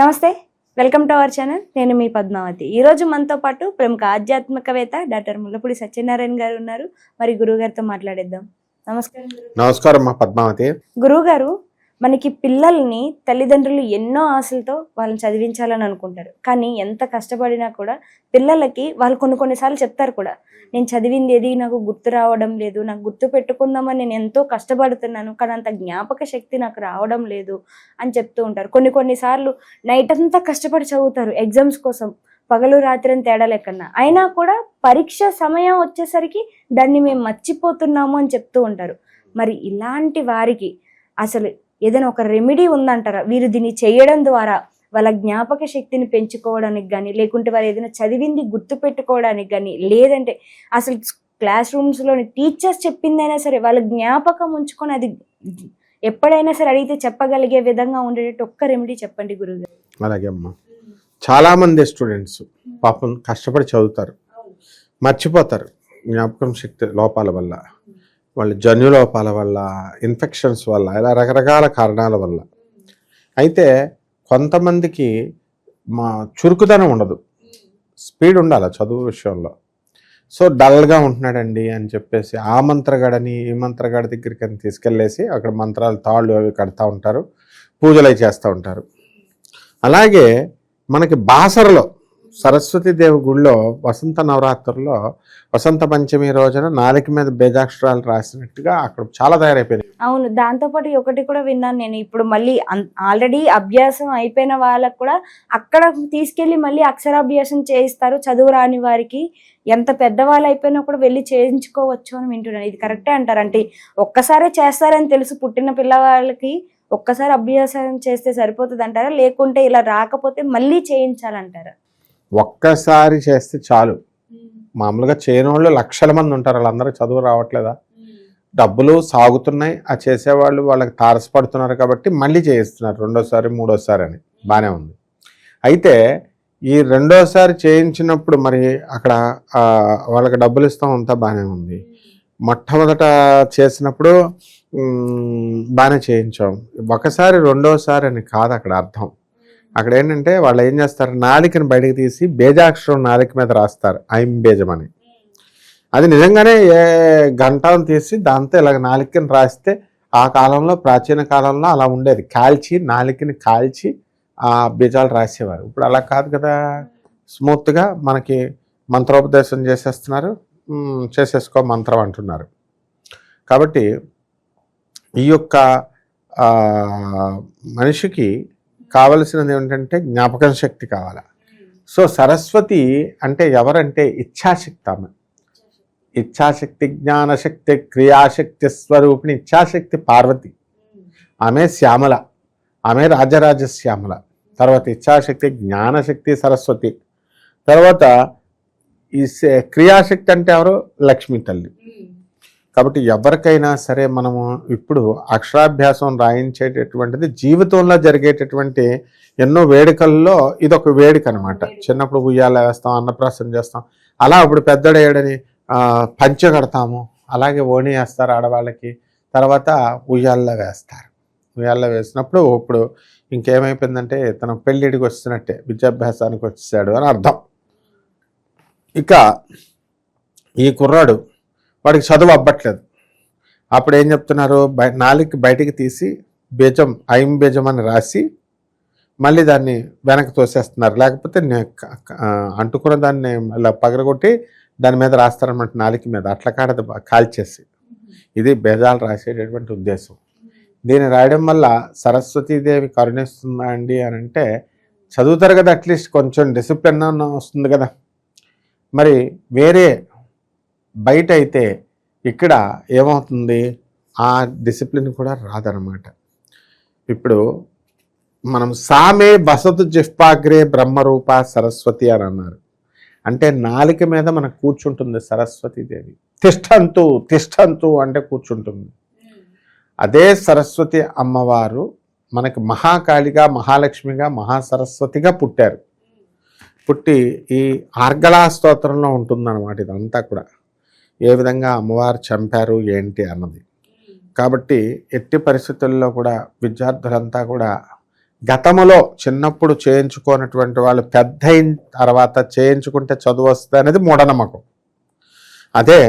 నమస్తే welcome to our channel. నేను మీ పద్మావతి. ఈ రోజు మనతో పాటు ప్రముఖ ఆధ్యాత్మికవేత్త డాక్టర్ ముల్లపూడి సత్యనారాయణ గారు ఉన్నారు. మరి గురువు గారితో మాట్లాడేద్దాం. నమస్కారం. నమస్కారం మా పద్మావతి. గురువు గారు మనకి పిల్లల్ని తల్లిదండ్రులు ఎన్నో ఆశలతో వాళ్ళని చదివించాలని అనుకుంటారు. కానీ ఎంత కష్టపడినా కూడా పిల్లలకి వాళ్ళు కొన్ని కొన్నిసార్లు చెప్తారు కూడా నేను చదివింది ఏది నాకు గుర్తు రావడం లేదు నాకు గుర్తు పెట్టుకుందామని నేను ఎంతో కష్టపడుతున్నాను కానీ అంత జ్ఞాపక శక్తి నాకు రావడం లేదు అని చెప్తూ ఉంటారు. కొన్ని కొన్నిసార్లు నైట్ అంతా కష్టపడి చదువుతారు ఎగ్జామ్స్ కోసం పగలు రాత్రి అని తేడా లేకన్నా. అయినా కూడా పరీక్ష సమయం వచ్చేసరికి దాన్ని మేము మర్చిపోతున్నాము అని చెప్తూ ఉంటారు. మరి ఇలాంటి వారికి అసలు ఏదైనా ఒక రెమెడీ ఉందంటారా? వీరు దీన్ని చేయడం ద్వారా వాళ్ళ జ్ఞాపక శక్తిని పెంచుకోవడానికి కానీ లేకుంటే వారు ఏదైనా చదివింది గుర్తు పెట్టుకోవడానికి కానీ లేదంటే అసలు క్లాస్ రూమ్స్లోని టీచర్స్ చెప్పిందైనా సరే వాళ్ళ జ్ఞాపకం ఉంచుకొని అది ఎప్పుడైనా సరే అడిగితే చెప్పగలిగే విధంగా ఉండేటట్టు ఒక్క రెమెడీ చెప్పండి గురుగారు. అలాగే అమ్మా. చాలామంది స్టూడెంట్స్ పాపం కష్టపడి చదువుతారు. మర్చిపోతారు. జ్ఞాపకం శక్తి లోపాల వల్ల. వాళ్ళ జన్యులోపాల వల్ల ఇన్ఫెక్షన్స్ వల్ల ఇలా రకరకాల కారణాల వల్ల. అయితే కొంతమందికి మా చురుకుదనం ఉండదు. స్పీడ్ ఉండాలి చదువు విషయంలో. సో డల్గా ఉంటున్నాడండి అని చెప్పేసి ఆ మంత్రగాడని ఈ మంత్రగాడి దగ్గరికి అని తీసుకెళ్ళేసి అక్కడ మంత్రాలు తాళ్ళు అవి కడతా ఉంటారు పూజలు అవి చేస్తూ ఉంటారు. అలాగే మనకి బాసరలో సరస్వతీదేవి గుళ్ళో వసంత నవరాత్రుల్లో వసంత పంచమి రోజున నాలుక మీద బేజాక్షరాలు రాసినట్టుగా అక్కడ చాలా తయారైపోయింది. అవును దాంతోపాటు ఒకటి కూడా విన్నాను నేను. ఇప్పుడు మళ్ళీ ఆల్రెడీ అభ్యాసం అయిపోయిన వాళ్ళకు కూడా అక్కడ తీసుకెళ్ళి మళ్ళీ అక్షరాభ్యాసం చేయిస్తారు చదువు రాని వారికి. ఎంత పెద్దవాళ్ళు అయిపోయినా కూడా వెళ్ళి చేయించుకోవచ్చు అని వింటున్నాను. ఇది కరెక్టే అంటారు. అంటే ఒక్కసారే చేస్తారని తెలుసు పుట్టిన పిల్లవాళ్ళకి ఒక్కసారి అభ్యాసం చేస్తే సరిపోతుంది అంటారా లేకుంటే ఇలా రాకపోతే మళ్ళీ చేయించాలంటారా? ఒక్కసారి చేస్తే చాలు. మామూలుగా చేయని వాళ్ళు లక్షల మంది ఉంటారు. వాళ్ళందరూ చదువు రావట్లేదా? డబ్బులు సాగుతున్నాయి. ఆ చేసేవాళ్ళు వాళ్ళకి తారసపడుతున్నారు కాబట్టి మళ్ళీ చేయిస్తున్నారు. రెండోసారి మూడోసారి అని. బాగానే ఉంది. అయితే ఈ రెండోసారి చేయించినప్పుడు మరి అక్కడ వాళ్ళకి డబ్బులు ఇస్తాం అంతా బాగానే ఉంది. మొట్టమొదట చేసినప్పుడు బాగానే చేయించాం. ఒకసారి రెండోసారి అని కాదు అక్కడ అర్థం. అక్కడ ఏంటంటే వాళ్ళు ఏం చేస్తారు? నాలికను బయటకు తీసి బేజాక్షరం నాలిక మీద రాస్తారు. ఐం బేజం అని. అది నిజంగానే ఏ గంటను తీసి దాంతో ఇలాగ నాలికను రాస్తే ఆ కాలంలో ప్రాచీన కాలంలో అలా ఉండేది. కాల్చి నాలికని కాల్చి ఆ బీజాలు రాసేవారు. ఇప్పుడు అలా కాదు కదా. స్మూత్గా మనకి మంత్రోపదేశం చేసేస్తున్నారు. చేసేసుకో మంత్రం అంటున్నారు. కాబట్టి ఈ యొక్క మనిషికి కావలసినది ఏంటంటే జ్ఞాపకం శక్తి కావాల. సో సరస్వతి అంటే ఎవరంటే ఇచ్ఛాశక్తి ఆమె ఇచ్ఛాశక్తి జ్ఞానశక్తి క్రియాశక్తి స్వరూపిణి ఇచ్ఛాశక్తి పార్వతి. ఆమె శ్యామల. ఆమె రాజరాజ శ్యామల తర్వాత ఇచ్ఛాశక్తి జ్ఞానశక్తి సరస్వతి. తర్వాత ఈ క్రియాశక్తి అంటే ఎవరు? లక్ష్మీ తల్లి. కాబట్టి ఎవరికైనా సరే మనము ఇప్పుడు అక్షరాభ్యాసం రాయించేటటువంటిది జీవితంలో జరిగేటటువంటి ఎన్నో వేడుకల్లో ఇది ఒక వేడుక అనమాట చిన్నప్పుడు ఉయ్యాల వేస్తాం అన్నప్రాసన చేస్తాం. అలా ఇప్పుడు పెద్దడయ్యాడని పంచ కడతాము. అలాగే ఓణి వేస్తారు ఆడవాళ్ళకి. తర్వాత ఉయ్యాల్లో వేస్తారు. ఉయ్యాల్లో వేసినప్పుడు ఇప్పుడు ఇంకేమైపోయిందంటే తన పెళ్ళిడికి వస్తున్నట్టే విద్యాభ్యాసానికి వచ్చేసాడు అని అర్థం. ఇక ఈ కుర్రాడు వాడికి చదువు అవ్వట్లేదు అప్పుడు ఏం చెప్తున్నారు? బయ నాలుగు బయటికి తీసి బీజం ఐం బీజం అని రాసి మళ్ళీ దాన్ని వెనక్కి తోసేస్తున్నారు. లేకపోతే అంటుకున్న దాన్ని ఇలా పగలగొట్టి దాని మీద రాస్తారన్నమాట నాలుగు మీద. అట్లా కాడదు కాల్చేసి. ఇది బేజాలు రాసేటటువంటి ఉద్దేశం. దీన్ని రాయడం వల్ల సరస్వతీదేవి కరుణిస్తుందా అండి అని అంటే చదువుతారు కదా అట్లీస్ట్ కొంచెం డిసిప్లిన్ వస్తుంది కదా. మరి వేరే బయట అయితే ఇక్కడ ఏమవుతుంది? ఆ డిసిప్లిన్ కూడా రాదనమాట ఇప్పుడు మనం సామే బసతు జిఫ్పాగ్రే బ్రహ్మరూప సరస్వతి అని అన్నారు. అంటే నాలిక మీద మనకు కూర్చుంటుంది సరస్వతీదేవి తిష్టంతు తిష్టంతు అంటే కూర్చుంటుంది. అదే సరస్వతి అమ్మవారు మనకి మహాకాళిగా మహాలక్ష్మిగా మహాసరస్వతిగా పుట్టారు. పుట్టి ఈ ఆర్గళా స్తోత్రంలో ఉంటుందన్నమాట ఇదంతా కూడా. ఏ విధంగా అమ్మవారు చంపారు ఏంటి అన్నది. కాబట్టి ఎట్టి పరిస్థితుల్లో కూడా విద్యార్థులంతా కూడా గతంలో చిన్నప్పుడు చేయించుకున్నటువంటి వాళ్ళు పెద్ద అయిన తర్వాత చేయించుకుంటే చదువు వస్తుంది అనేది మూఢనమ్మకం. అదే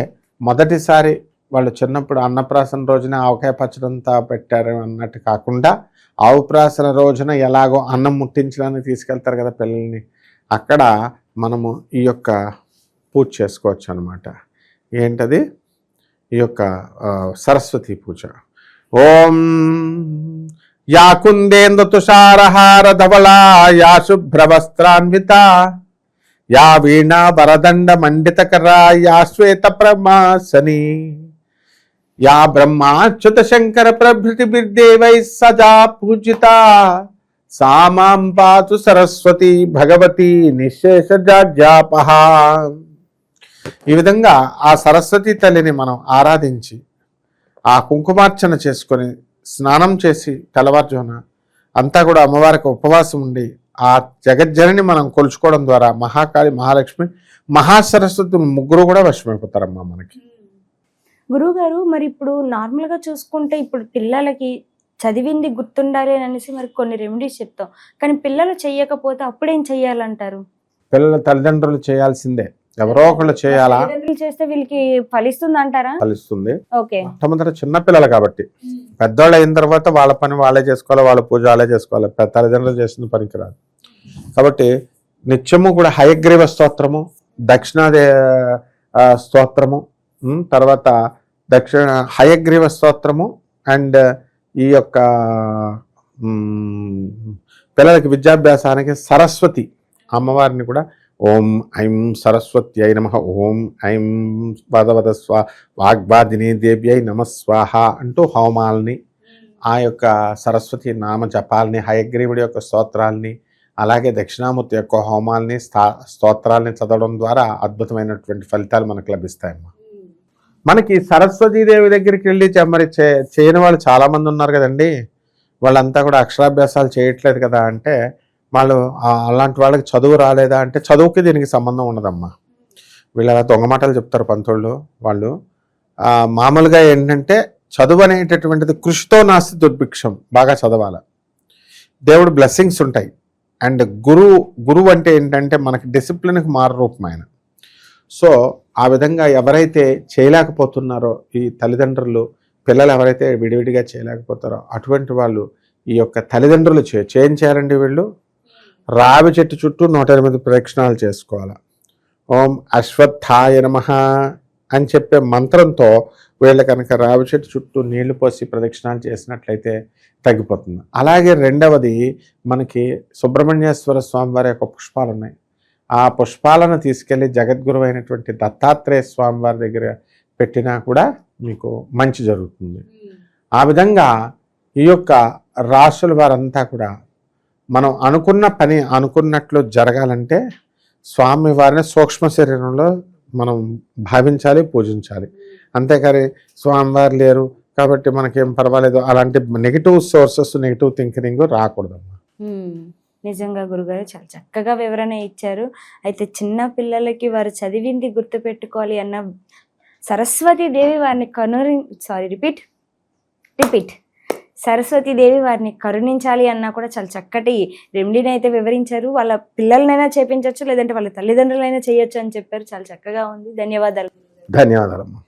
మొదటిసారి వాళ్ళు చిన్నప్పుడు అన్నప్రాసన రోజున ఆవకాయ పచ్చడంతా పెట్టారు అన్నట్టు కాకుండా ఆవుప్రాసన రోజున ఎలాగో అన్నం ముట్టించడానికి తీసుకెళ్తారు కదా పిల్లల్ని. అక్కడ మనము ఈ యొక్క పూజ చేసుకోవచ్చు అనమాట ఏంటది? ఈ యొక్క సరస్వతి పూజ. ఓం యా కుందేందు తుషారహార ధవళా యా శుభ్రవస్త్రాన్విత యా వీణా వరదండ మండితకరా యా శ్వేత ప్రమాసని యా బ్రహ్మాచ్యుత శంకర ప్రభృతి బిర్దేవై సజా పూజిత సామాం పాతు సరస్వతి భగవతి నిశేషజాపహ ఈ విధంగా ఆ సరస్వతి తల్లిని మనం ఆరాధించి ఆ కుంకుమార్చన చేసుకొని స్నానం చేసి తెల్లవారుజామున అంతా కూడా అమ్మవారికి ఉపవాసం ఉండి ఆ జగజ్జనని మనం కొలుచుకోవడం ద్వారా మహాకాళి మహాలక్ష్మి మహాసరస్వతి ముగ్గురు కూడా వశమైపోతారమ్మా మనకి. గురువు గారు మరి ఇప్పుడు నార్మల్గా చూసుకుంటే ఇప్పుడు పిల్లలకి చదివింది గుర్తుండాలి అని అనేసి మరి కొన్ని రెమెడీస్ చెప్తాం. కానీ పిల్లలు చెయ్యకపోతే అప్పుడేం చెయ్యాలంటారు పిల్లల తల్లిదండ్రులు చేయాల్సిందే. ఎవరో ఒకళ్ళు చేయాలా? చేస్తే వీళ్ళకి ఫలిస్తుంది. అంటారా ఫలిస్తుంది మొట్టమొదటి చిన్న పిల్లలు కాబట్టి. పెద్దవాళ్ళు అయిన తర్వాత వాళ్ళ పని వాళ్ళే చేసుకోవాలి వాళ్ళ పూజ వాళ్ళే చేసుకోవాలి. పెద్ద తల్లిదండ్రులు చేసిన పనికిరాదు. కాబట్టి నిత్యము కూడా హయగ్రీవ స్తోత్రము దక్షిణాది స్తోత్రము తర్వాత దక్షిణ హయగ్రీవ స్తోత్రము అండ్ ఈ యొక్క పిల్లలకి విద్యాభ్యాసానికి సరస్వతి అమ్మవారిని కూడా ఓం ఐం సరస్వతి అయి నమ. ఓం ఐం వదవద స్వా వాగ్వాదిని దేవ్యై నమ. స్వాహ అంటూ హోమాల్ని ఆ యొక్క సరస్వతి నామ జపాల్ని హయగ్రీవుడి యొక్క స్తోత్రాల్ని అలాగే దక్షిణామూర్తి యొక్క హోమాల్ని స్థా స్తోత్రాల్ని చదవడం ద్వారా అద్భుతమైనటువంటి ఫలితాలు మనకు లభిస్తాయమ్మా. మనకి సరస్వతీదేవి దగ్గరికి వెళ్ళి మరి చే చేయని వాళ్ళు చాలామంది ఉన్నారు కదండి. వాళ్ళంతా కూడా అక్షరాభ్యాసాలు చేయట్లేదు కదా అంటే వాళ్ళు అలాంటి వాళ్ళకి చదువు రాలేదా అంటే చదువుకి దీనికి సంబంధం ఉండదమ్మా. వీళ్ళు అలా దొంగ మాటలు చెప్తారు పంతుళ్ళు వాళ్ళు. మామూలుగా ఏంటంటే చదువు అనేటటువంటిది కృషితో నాస్తి దుర్భిక్షం బాగా చదవాలి. దేవుడు బ్లెస్సింగ్స్ ఉంటాయి. అండ్ గురువు గురువు అంటే ఏంటంటే మనకి డిసిప్లిన్కి మారు రూపమైన సో ఆ విధంగా ఎవరైతే చేయలేకపోతున్నారో ఈ తల్లిదండ్రులు పిల్లలు ఎవరైతే విడివిడిగా చేయలేకపోతారో అటువంటి వాళ్ళు ఈ యొక్క తల్లిదండ్రులు చే చేం చేయాలండి వీళ్ళు. రావి చెట్టు చుట్టూ నూట ఎనిమిది ప్రదక్షిణాలు చేసుకోవాలి. ఓం అశ్వత్థాయ నమ అని చెప్పే మంత్రంతో వీళ్ళు కనుక రావి చెట్టు చుట్టూ నీళ్ళు పోసి ప్రదక్షిణాలు చేసినట్లయితే తగ్గిపోతుంది. అలాగే రెండవది మనకి సుబ్రహ్మణ్యేశ్వర స్వామి వారి యొక్క పుష్పాలు ఉన్నాయి ఆ పుష్పాలను తీసుకెళ్ళి జగద్గురు అయినటువంటి దత్తాత్రేయ స్వామి వారి దగ్గర పెట్టినా కూడా మీకు మంచి జరుగుతుంది. ఆ విధంగా ఈ యొక్క రాసుల వారంతా కూడా మనం అనుకున్న పని అనుకున్నట్లు జరగాలంటే స్వామి వారిని సూక్ష్మ శరీరంలో మనం భావించాలి పూజించాలి. అంతేకాని స్వామివారు లేరు కాబట్టి మనకేం పర్వాలేదు. అలాంటి నెగిటివ్ సోర్సెస్ నెగిటివ్ థింకింగ్ రాకూడదమ్మా. నిజంగా గురుగారు చాలా చక్కగా వివరణ ఇచ్చారు. అయితే చిన్న పిల్లలకి వారు చదివింది గుర్తుపెట్టుకోవాలి అన్న సరస్వతి దేవి వారిని కనురి sorry repeat repeat Saraswati Devi వారిని కరుణించాలి అన్నా కూడా చాలా చక్కటి రెమెడీని అయితే వివరించారు. వాళ్ళ పిల్లలనైనా చేపించవచ్చు లేదంటే వాళ్ళ తల్లిదండ్రులైనా చేయొచ్చు అని చెప్పారు. చాలా చక్కగా ఉంది. ధన్యవాదాలు. ధన్యవాదాలమ్మా